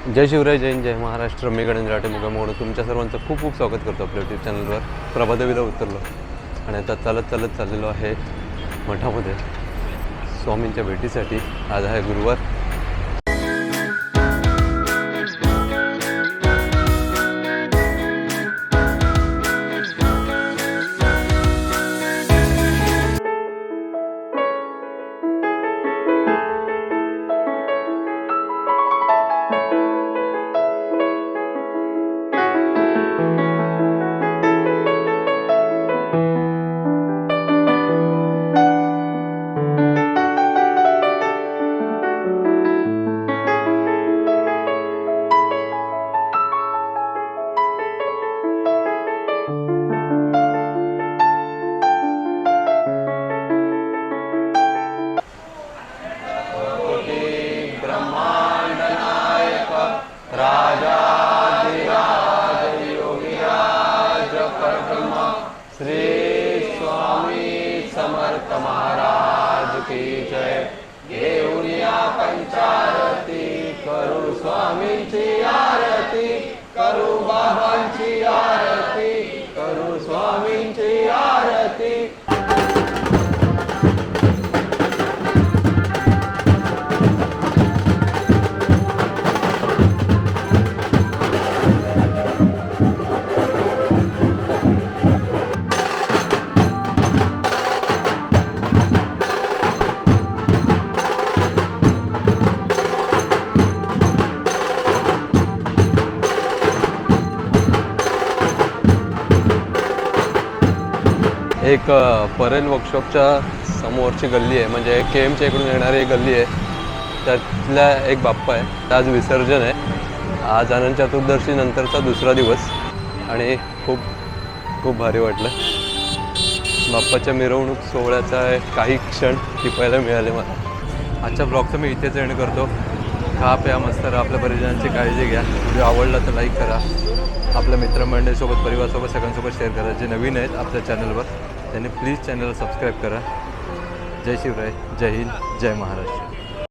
जय शिवराय जैन जय महाराष्ट्र. मी गणेश राठे म्हणून तुमच्या सर्वांचं खूप खूप स्वागत करतो आपल्या यूट्यूब चॅनलवर प्रभादेवीला उतरलो आणि आता चालत चालत चाललेलो आहे मठामध्ये. स्वामींच्या भेटीसाठी. आज आहे गुरुवार. श्री स्वामी समर्थ महाराज की जय। घेऊन या पंचारती करू स्वामींची आरती करू एक परेल वर्कशॉपच्या समोरची गल्ली आहे. म्हणजे के एमच्या इकडून येणारी एक गल्ली आहे. त्यातल्या एक बाप्पा आहे. आज विसर्जन आहे. आज आनंद चतुर्दशी नंतरचा दुसरा दिवस. आणि खूप खूप भारी वाटलं. बाप्पाच्या मिरवणूक सोहळ्याचा काही क्षण टिपायला मिळाले मला. आजच्या ब्लॉगचं मी इथेच एंड करतो. खा प्या मस्त राहा. आपल्या परिजनांची काळजी घ्या. व्हिडिओ आवडला तर लाईक करा. आपल्या मित्रमंडळीसोबत परिवारासोबत सगळ्यांसोबत शेअर करा. जे नवीन आहेत आपल्या चॅनलवर त्यांनी प्लीज चॅनलला सबस्क्राईब करा. जय शिवराय जय हिंद जय महाराष्ट्र.